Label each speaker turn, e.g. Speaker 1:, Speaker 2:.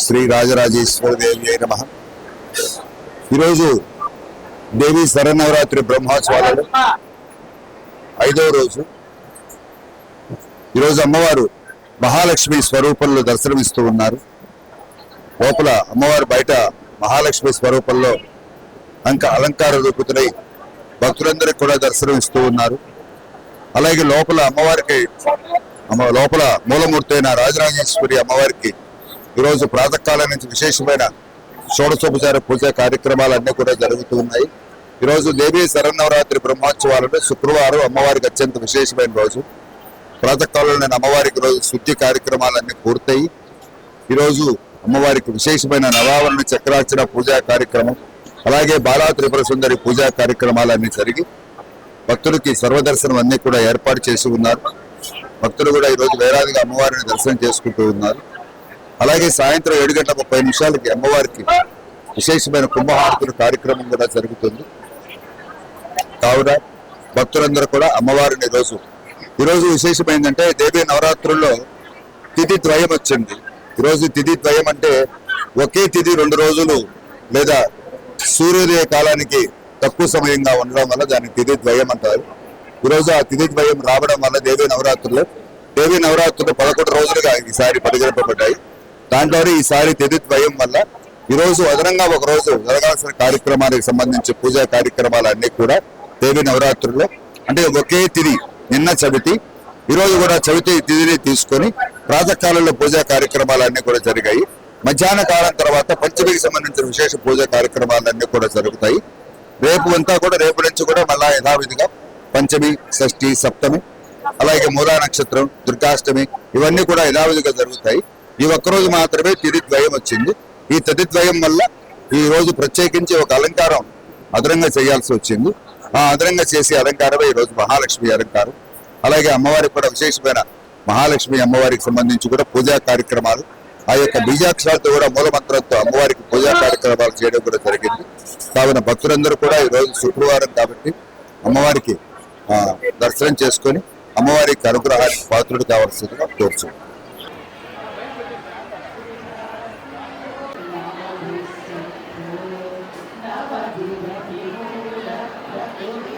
Speaker 1: శ్రీ రాజరాజేశ్వర దేవి నమ. ఈరోజు దేవి శరన్నవరాత్రి బ్రహ్మోత్సవాలలో ఐదవ రోజు. ఈరోజు అమ్మవారు మహాలక్ష్మి స్వరూపంలో దర్శనమిస్తూ ఉన్నారు. లోపల అమ్మవారు బయట మహాలక్ష్మి స్వరూపంలో అంక అలంకార రూపుతులై భక్తులందరికీ కూడా దర్శనం ఇస్తూ ఉన్నారు. అలాగే లోపల అమ్మవారికి అమ్మ లోపల మూలమూర్తి అయిన రాజరాజేశ్వరి అమ్మవారికి ఈరోజు ప్రాతకాలం నుంచి విశేషమైన షోడశోపచార పూజ కార్యక్రమాలన్నీ కూడా జరుగుతూ ఉన్నాయి. ఈరోజు దేవీ శరన్నవరాత్రి బ్రహ్మోత్సవాలను శుక్రవారం అమ్మవారికి అత్యంత విశేషమైన రోజు. ప్రాతకాలంలో నేను అమ్మవారికి రోజు శుద్ధి కార్యక్రమాలన్నీ పూర్తయి ఈరోజు అమ్మవారికి విశేషమైన నవావరణ చక్రార్చన పూజా కార్యక్రమం అలాగే బాలా త్రిపుర సుందరి పూజా కార్యక్రమాలన్నీ జరిగి భక్తులకి సర్వదర్శనం అన్ని కూడా ఏర్పాటు చేసి ఉన్నారు. భక్తులు కూడా ఈరోజు వేలాదిగా అమ్మవారిని దర్శనం చేసుకుంటూ ఉన్నారు. అలాగే సాయంత్రం ఏడు గంటల ముప్పై నిమిషాలకి అమ్మవారికి విశేషమైన కుంభహారతుల కార్యక్రమం కూడా జరుగుతుంది. కావున భక్తులందరూ కూడా అమ్మవారిని ఈరోజు ఈరోజు విశేషమైందంటే దేవి నవరాత్రుల్లో తిథి ద్వయం వచ్చింది. ఈరోజు తిథి ద్వయం అంటే ఒకే తిథి రెండు రోజులు లేదా సూర్యోదయ కాలానికి తక్కువ సమయంగా ఉండడం వల్ల దాన్ని తిథి ద్వయం అంటారు. ఈరోజు ఆ తిథి ద్వయం రావడం వల్ల దేవి నవరాత్రులు దేవి నవరాత్రులు పదకొండు రోజులుగా ఈసారి పరిగణింపబడ్డాయి. దాంట్లో ఈసారి తిథి ద్వయం వల్ల ఈరోజు అదనంగా ఒక రోజు జరగాల్సిన కార్యక్రమానికి సంబంధించి పూజా కార్యక్రమాలన్నీ కూడా దేవి నవరాత్రుల్లో అంటే ఒకే తిది నిన్న చవితి ఈరోజు కూడా చవితి తిథిని తీసుకొని ప్రాతకాలంలో పూజా కార్యక్రమాలన్నీ కూడా జరిగాయి. మధ్యాహ్న కాలం తర్వాత పంచమికి సంబంధించిన విశేష పూజా కార్యక్రమాలన్నీ కూడా జరుగుతాయి. రేపు అంతా కూడా రేపు నుంచి కూడా మళ్ళా యథావిధిగా పంచమి షష్ఠి సప్తమి అలాగే మూలా నక్షత్రం దుర్గాష్టమి ఇవన్నీ కూడా యథావిధిగా జరుగుతాయి. ఈ ఒక్కరోజు మాత్రమే తిరిద్వయం వచ్చింది. ఈ తిథి ద్వయం వల్ల ఈ రోజు ప్రత్యేకించి ఒక అలంకారం అదనంగా చేయాల్సి వచ్చింది. ఆ అదనంగా చేసే అలంకారమే ఈ రోజు మహాలక్ష్మి అలంకారం. అలాగే అమ్మవారికి కూడా విశేషమైన మహాలక్ష్మి అమ్మవారికి సంబంధించి కూడా పూజా కార్యక్రమాలు. ఆ యొక్క బీజాక్షరాలతో కూడా మూలమంత్రంతో అమ్మవారికి పూజా కార్యక్రమాలు చేయడం కూడా జరిగింది. కావున భక్తులందరూ కూడా ఈ రోజు శుక్రవారం కాబట్టి అమ్మవారికి దర్శనం చేసుకొని అమ్మవారికి అనుగ్రహానికి పాత్రుడు కావాల్సిందిగా Thank
Speaker 2: you.